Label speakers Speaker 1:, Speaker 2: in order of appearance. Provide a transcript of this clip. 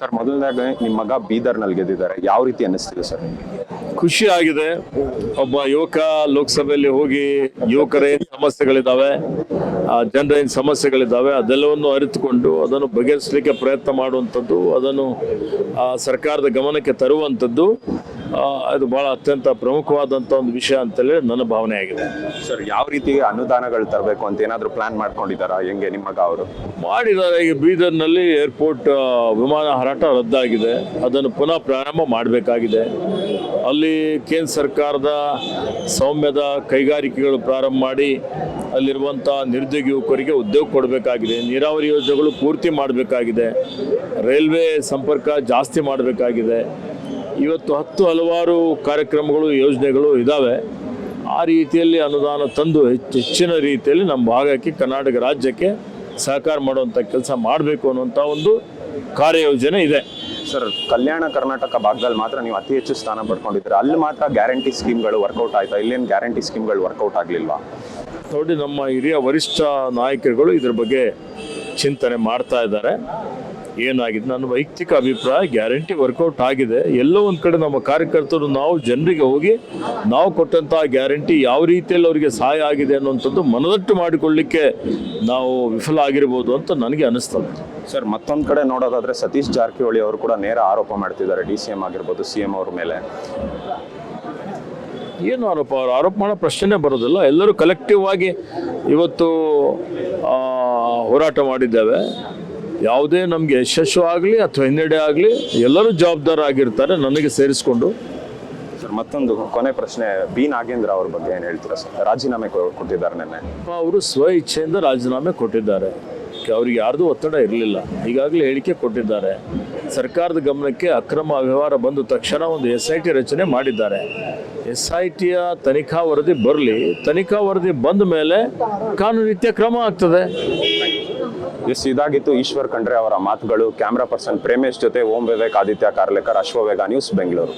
Speaker 1: Sir, ಮೊದಲನೇದಾಗಿ ನಿಮ್ಮ ಮಗ ಬೀದರ್ನಲ್ಲಿ ಗೆದ್ದಿದ್ದಾರೆ. ಯಾವ ರೀತಿ ಅನ್ನಿಸ್ತಿದೆ ಸರ್
Speaker 2: ಖುಷಿ ಆಗಿದೆ. ಒಬ್ಬ ಯುವಕ ಲೋಕಸಭೆಯಲ್ಲಿ ಹೋಗಿ ಯುವಕರ ಏನ್ ಸಮಸ್ಯೆಗಳಿದ್ದಾವೆ ಜನರ ಏನ್ ಸಮಸ್ಯೆಗಳಿದ್ದಾವೆ ಅದೆಲ್ಲವನ್ನು ಅರಿತುಕೊಂಡು ಅದನ್ನು ಬಗೆಹರಿಸಲಿಕ್ಕೆ ಪ್ರಯತ್ನ ಮಾಡುವಂಥದ್ದು, ಅದನ್ನು ಸರ್ಕಾರದ ಗಮನಕ್ಕೆ ತರುವಂಥದ್ದು. ಅದು ಬಹಳ ಅತ್ಯಂತ ಪ್ರಮುಖವಾದಂಥ ಒಂದು ವಿಷಯ ಅಂತೇಳಿ ನನ್ನ ಭಾವನೆ ಆಗಿದೆ.
Speaker 1: ಸರ್ ಯಾವ ರೀತಿ ಅನುದಾನಗಳು ತರಬೇಕು ಅಂತ ಏನಾದರೂ ಪ್ಲಾನ್ ಮಾಡ್ಕೊಂಡಿದ್ದಾರಾ? ಹೆಂಗೆ ನಿಮ್ಮ ಮಗ ಅವರು?
Speaker 2: ಮಾಡಿದ್ದಾರೆ. ಈಗ ಬೀದರ್ನಲ್ಲಿ ಏರ್ಪೋರ್ಟ್ ವಿಮಾನ ಹಾರಾಟ ರದ್ದಾಗಿದೆ. ಅದನ್ನು ಪುನಃ ಪ್ರಾರಂಭ ಮಾಡಬೇಕಾಗಿದೆ. ಅಲ್ಲಿ ಕೇಂದ್ರ ಸರ್ಕಾರದ ಸೌಮ್ಯದ ಕೈಗಾರಿಕೆಗಳು ಪ್ರಾರಂಭ ಮಾಡಿ ಅಲ್ಲಿರುವಂಥ ನಿರುದ್ಯೋಗ ಯುವಕರಿಗೆ ಉದ್ಯೋಗ ಕೊಡಬೇಕಾಗಿದೆ. ನೀರಾವರಿ ಯೋಜನೆಗಳು ಪೂರ್ತಿ ಮಾಡಬೇಕಾಗಿದೆ. ರೈಲ್ವೆ ಸಂಪರ್ಕ ಜಾಸ್ತಿ ಮಾಡಬೇಕಾಗಿದೆ. ಇವತ್ತು ಹತ್ತು ಹಲವಾರು ಕಾರ್ಯಕ್ರಮಗಳು ಯೋಜನೆಗಳು ಇದ್ದಾವೆ ಆ ರೀತಿಯಲ್ಲಿ ಅನುದಾನ ತಂದು ಹೆಚ್ಚು ಹೆಚ್ಚಿನ ರೀತಿಯಲ್ಲಿ ನಮ್ಮ ಭಾಗಕ್ಕೆ ಕರ್ನಾಟಕ ರಾಜ್ಯಕ್ಕೆ ಸಹಕಾರ ಮಾಡುವಂಥ ಕೆಲಸ ಮಾಡಬೇಕು ಅನ್ನುವಂಥ ಒಂದು ಕಾರ್ಯಯೋಜನೆ ಇದೆ.
Speaker 1: ಸರ್ ಕಲ್ಯಾಣ ಕರ್ನಾಟಕ ಭಾಗದಲ್ಲಿ ಮಾತ್ರ ನೀವು ಅತಿ ಹೆಚ್ಚು ಸ್ಥಾನ ಪಡ್ಕೊಂಡಿದ್ದೀರ? ಅಲ್ಲಿ ಮಾತ್ರ ಗ್ಯಾರಂಟಿ ಸ್ಕೀಮ್ಗಳು ವರ್ಕೌಟ್ ಆಯಿತಾ? ಇಲ್ಲೇನು ಗ್ಯಾರಂಟಿ ಸ್ಕೀಮ್ಗಳು ವರ್ಕೌಟ್ ಆಗಲಿಲ್ವಾ?
Speaker 2: ನೋಡಿ ನಮ್ಮ ಹಿರಿಯ ವರಿಷ್ಠ ನಾಯಕರುಗಳು ಇದ್ರ ಬಗ್ಗೆ ಚಿಂತನೆ ಮಾಡ್ತಾ ಇದ್ದಾರೆ. ಏನಾಗಿದೆ? ನನ್ನ ವೈಯಕ್ತಿಕ ಅಭಿಪ್ರಾಯ ಗ್ಯಾರಂಟಿ ವರ್ಕೌಟ್ ಆಗಿದೆ. ಎಲ್ಲೋ ಒಂದು ಕಡೆ ನಮ್ಮ ಕಾರ್ಯಕರ್ತರು ನಾವು ಜನರಿಗೆ ಹೋಗಿ ನಾವು ಕೊಟ್ಟಂತಹ ಗ್ಯಾರಂಟಿ ಯಾವ ರೀತಿಯಲ್ಲಿ ಅವರಿಗೆ ಸಹಾಯ ಆಗಿದೆ ಅನ್ನುವಂಥದ್ದು ಮನದಟ್ಟು ಮಾಡಿಕೊಳ್ಳಿಕ್ಕೆ ನಾವು ವಿಫಲ ಆಗಿರ್ಬೋದು ಅಂತ ನನಗೆ ಅನಿಸ್ತದೆ.
Speaker 1: ಸರ್ ಮತ್ತೊಂದು ಕಡೆ ನೋಡೋದಾದ್ರೆ ಸತೀಶ್ ಜಾರಕಿಹೊಳಿ ಅವರು ಕೂಡ ನೇರ ಆರೋಪ ಮಾಡ್ತಿದ್ದಾರೆ. ಡಿ ಸಿ ಎಂ ಆಗಿರ್ಬೋದು ಸಿ ಎಂ ಅವ್ರ ಮೇಲೆ.
Speaker 2: ಏನು ಆರೋಪ? ಅವ್ರು ಆರೋಪ ಮಾಡೋ ಪ್ರಶ್ನೆ ಬರೋದಿಲ್ಲ. ಎಲ್ಲರೂ ಕಲೆಕ್ಟಿವ್ ಆಗಿ ಇವತ್ತು ಹೋರಾಟ ಮಾಡಿದ್ದೇವೆ. ಯಾವುದೇ ನಮಗೆ ಯಶಸ್ಸು ಆಗಲಿ ಅಥವಾ ಹಿನ್ನಡೆ ಆಗಲಿ ಎಲ್ಲರೂ ಜವಾಬ್ದಾರ ಆಗಿರ್ತಾರೆ ನನಗೆ ಸೇರಿಸ್ಕೊಂಡು.
Speaker 1: ಸರ್ ಮತ್ತೊಂದು ಕೊನೆ ಪ್ರಶ್ನೆ ಬಿ ನಾಗೇಂದ್ರ ಅವ್ರ ಬಗ್ಗೆ ಏನು ಹೇಳ್ತೀರಾ ಸರ್? ರಾಜೀನಾಮೆ ಕೊಟ್ಟಿದ್ದಾರೆ ನಿನ್ನೆ.
Speaker 2: ಅವರು ಸ್ವ ಇಚ್ಛೆಯಿಂದ ರಾಜೀನಾಮೆ ಕೊಟ್ಟಿದ್ದಾರೆ. ಅವ್ರಿಗೆ ಯಾರ್ದು ಒತ್ತಡ ಇರಲಿಲ್ಲ. ಈಗಾಗಲೇ ಹೇಳಿಕೆ ಕೊಟ್ಟಿದ್ದಾರೆ. ಸರ್ಕಾರದ ಗಮನಕ್ಕೆ ಅಕ್ರಮ ವ್ಯವಹಾರ ಬಂದ ತಕ್ಷಣ ಒಂದು ಎಸ್ ಐ ಟಿ ರಚನೆ ಮಾಡಿದ್ದಾರೆ. ಎಸ್ ಐ ಟಿಯ ತನಿಖಾ ವರದಿ ಬರಲಿ ತನಿಖಾ ವರದಿ ಬಂದ ಮೇಲೆ ಕಾನೂನು ರೀತಿಯ ಕ್ರಮ ಆಗ್ತದೆ.
Speaker 1: ಎಸ್ ಇದಾಗಿತ್ತು ಈಶ್ವರ್ ಖಂಡ್ರೆ ಅವರ ಮಾತುಗಳು. ಕ್ಯಾಮ್ರಾ ಪರ್ಸನ್ ಪ್ರೇಮೇಶ್ ಜೊತೆ ಓಂ ವಿವೇಕ್, ಆದಿತ್ಯ ಕಾರ್ಲೇಕರ್, ಅಶ್ವವೇಗ ನ್ಯೂಸ್ ಬೆಂಗಳೂರು